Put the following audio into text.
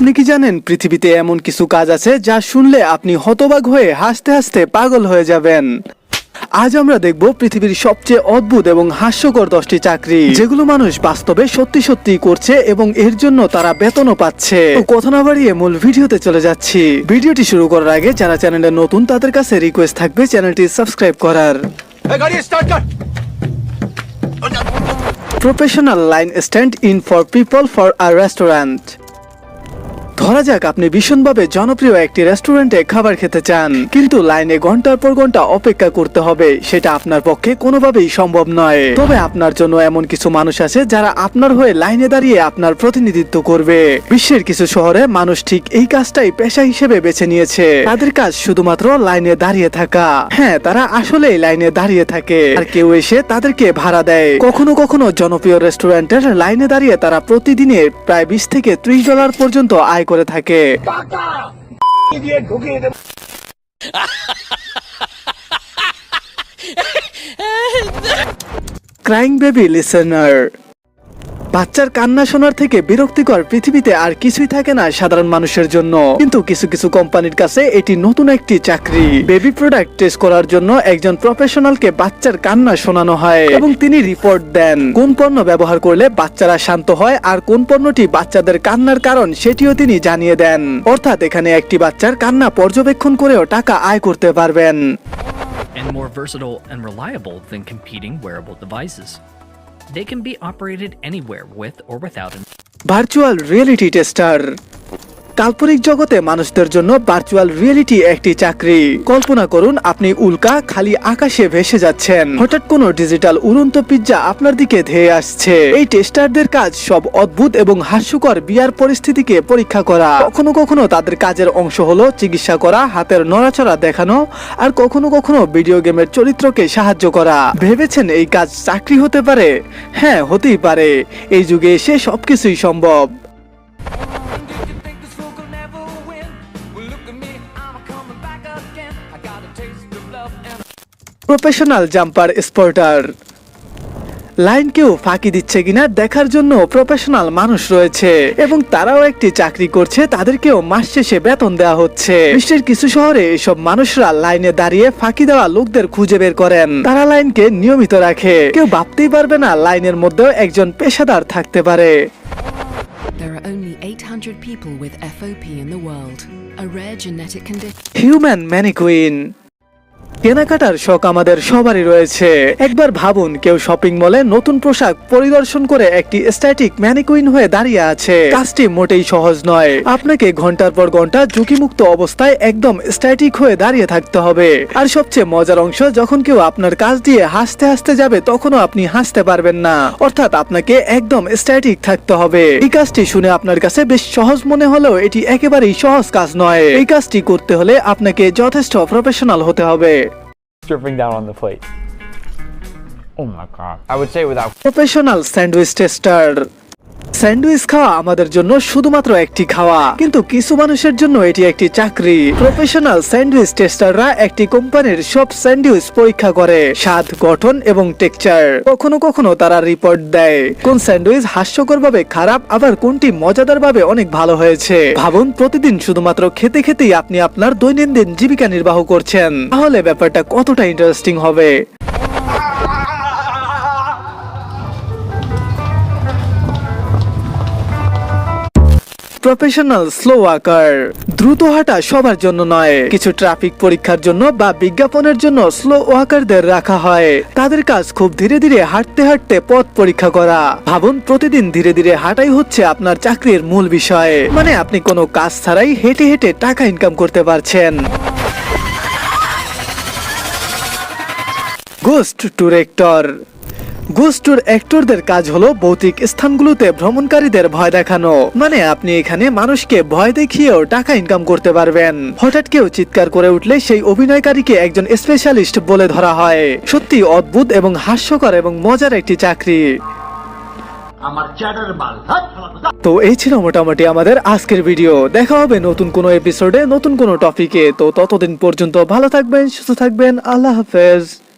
আপনি কি জানেন পৃথিবীতে এমন কিছু কাজ আছে যা শুনলে আপনি হতবাক হয়ে হাসতে হাসতে পাগল হয়ে যাবেন। আজ আমরা দেখব পৃথিবীর সবচেয়ে অদ্ভুত এবং হাস্যকর দশটি চাকরি যেগুলো মানুষ বাস্তবে সত্যি সত্যি করছে এবং এর জন্য তারা বেতনও পাচ্ছে। কথা না বাড়িয়ে মূল ভিডিওতে চলে যাচ্ছি। ভিডিওটি শুরু করার আগে যারা চ্যানেলে নতুন তাদের কাছে রিকোয়েস্ট থাকবে চ্যানেলটি সাবস্ক্রাইব করার। Professional line stand in for people for a restaurant ধরা যাক, আপনি ভীষণভাবে জনপ্রিয় একটি রেস্টুরেন্টে খাবার খেতে চান। কিন্তু লাইনে ঘণ্টার পর ঘণ্টা অপেক্ষা করতে হবে, সেটা আপনার পক্ষে কোনোভাবেই সম্ভব নয়। তবে আপনার জন্য এমন কিছু মানুষ আছে যারা আপনার হয়ে লাইনে দাঁড়িয়ে আপনার প্রতিনিধিত্ব করবে। বিশ্বের কিছু শহরে মানুষ ঠিক এই কাজটাই পেশা হিসেবে বেছে নিয়েছে। তাদের কাজ শুধুমাত্র লাইনে দাঁড়িয়ে থাকা। হ্যাঁ তারা আসলেই লাইনে দাঁড়িয়ে থাকে। আর কেউ এসে তাদেরকে ভাড়া দেয়। কখনো কখনো জনপ্রিয় রেস্টুরেন্টের লাইনে দাঁড়িয়ে তারা প্রতিদিনে প্রায় বিশ থেকে ত্রিশ ডলার পর্যন্ত আয় করে থাকে। ক্রাইং বেবি লিসেনার বাচ্চার কান্না শোনার থেকে বিরক্তিকর পৃথিবীতে আর কিছুই থাকে না সাধারণ মানুষের জন্য। কিন্তু কিছু কিছু কোম্পানির কাছে এটি নতুন একটি চাকরি। বেবি প্রোডাক্ট টেস্ট করার জন্য একজন প্রফেশনালকে বাচ্চার কান্না শোনানো হয় এবং তিনি রিপোর্ট দেন। কোন পণ্য ব্যবহার করলে বাচ্চারা শান্ত হয় আর কোন পণ্যটি বাচ্চাদের কান্নার কারণ সেটিও তিনি জানিয়ে দেন। অর্থাৎ এখানে একটি বাচ্চার কান্না পর্যবেক্ষণ করেও টাকা আয় করতে পারবেন। And more versatile and reliable than competing wearable devices. They can be operated anywhere with or without an virtual reality tester. কাল্পনিক জগতে মানুষদের জন্য ভার্চুয়াল রিয়েলিটি একটি চাকরি। কল্পনা করুন, আপনি উল্কা খালি আকাশে ভেসে যাচ্ছেন। হঠাৎ কোনো ডিজিটাল উড়ন্ত পিজ্জা আপনার দিকে ধেয়ে আসছে। এই টেস্টারদের কাজ সব অদ্ভুত এবং হাস্যকর বিয়ার পরিস্থিতিকে পরীক্ষা করা। কখনো কখনো তাদের কাজের অংশ হলো চিকিৎসা করা, হাতের নড়াচড়া দেখানো, আর কখনো কখনো ভিডিও গেমের চরিত্রকে সাহায্য করা। ভেবেছেন এই কাজ চাকরি হতে পারে? হ্যাঁ হতেই পারে। এই যুগে এসে সবকিছুই সম্ভব। Professional jumper স্পোর্টার। লাইন কেউ ফাঁকি দিচ্ছে কিনা দেখার জন্য প্রফেশনাল মানুষ রয়েছে এবং তারাও একটি চাকরি করছে তাদেরকেও মাস শেষে বেতন দেওয়া হচ্ছে। বিশ্বের কিছু শহরে এসব মানুষরা লাইনে দাঁড়িয়ে ফাঁকি দেওয়া লোকদের খুঁজে বের করেন। তারা লাইনকে নিয়মিত রাখে। কেউ ভাবতেই পারবে না লাইনের মধ্যেও একজন পেশাদার থাকতে পারে। There are only 800 people with FOP in the world, a rare genetic condition. Human mannequin কেনাকাটার শখ আমাদের সবারই রয়েছে। একবার ভাবুন, কেউ শপিং মলে নতুন পোশাক পরিদর্শন করে একটি স্ট্যাটিক ম্যানিকুইন হয়ে দাঁড়িয়ে আছে। কাজটি মোটেই সহজ নয়। আপনাকে ঘণ্টার পর ঘণ্টা ঝুঁকিমুক্ত অবস্থায় একদম স্ট্যাটিক হয়ে দাঁড়িয়ে থাকতে হবে। আর সবচেয়ে মজার অংশ, যখন কেউ আপনার কাজ দিয়ে হাসতে হাসতে যাবে, তখনও আপনি হাসতে পারবেন না। অর্থাৎ আপনাকে একদম স্ট্যাটিক থাকতে হবে। এই কাজটি শুনে আপনার কাছে বেশ সহজ মনে হলেও এটি একেবারেই সহজ কাজ নয়। এই কাজটি করতে হলে আপনাকে যথেষ্ট প্রফেশনাল হতে হবে। dripping down on the plate. Oh my god. I would say without professional sandwich tester sandwich খাওয়া আমাদের জন্য শুধুমাত্র একটি খাওয়া। কিন্তু কিছু মানুষের জন্য এটি একটি চাকরি। প্রফেশনাল স্যান্ডউইচ টেস্টাররা একটি কোম্পানির সব স্যান্ডউইচ পরীক্ষা করে, স্বাদ, গঠন এবং টেক্সচার। কখনো কখনো তারা রিপোর্ট দেয়, কোন স্যান্ডউইচ হাস্যকরভাবে খারাপ, আবার কোনটি মজাদারভাবে অনেক ভালো হয়েছে। ভাবুন, প্রতিদিন শুধুমাত্র খেতে খেতেই আপনি আপনার দৈনন্দিন জীবিকা নির্বাহ করছেন। তাহলে ব্যাপারটা কতটা ইন্টারেস্টিং হবে? প্রফেশনাল স্লো ওয়াকার দ্রুত হাঁটা সবার জন্য নয়। কিছু ট্রাফিক পরীক্ষার জন্য বা বিজ্ঞাপনের জন্য স্লো ওয়াকারদের রাখা হয়। তাদের কাজ খুব ধীরে ধীরে হাঁটতে হাঁটতে পথ পরীক্ষা করা। ভাবুন, প্রতিদিন ধীরে ধীরে হাঁটাই হচ্ছে আপনার চাকরির মূল বিষয়। মানে আপনি কোনো কাজ ছাড়াই হেঁটে হেঁটে টাকা ইনকাম করতে পারছেন। গোস্ট টুরেক্টর গোস্টুর অ্যাক্টরদের কাজ হলো ভৌতিক স্থানগুলোতে ভ্রমণকারীদের ভয় দেখানো। মানে আপনি এখানে মানুষকে ভয় দেখিয়েও টাকা ইনকাম করতে পারবেন। হঠাৎ কেউ চিৎকার করে উঠলে সেই অভিনয়কারীকে একজন স্পেশালিস্ট বলে ধরা হয়। সত্যি অদ্ভুত এবং হাস্যকর এবং মজার একটি চাকরি। তো এই ছিল মোটামুটি আমাদের আজকের ভিডিও দেখা হবে নতুন কোনো এপিসোডে নতুন কোনো টপিকে তো ততদিন পর্যন্ত ভালো থাকবেন সুস্থ থাকবেন। আল্লাহ হাফেজ।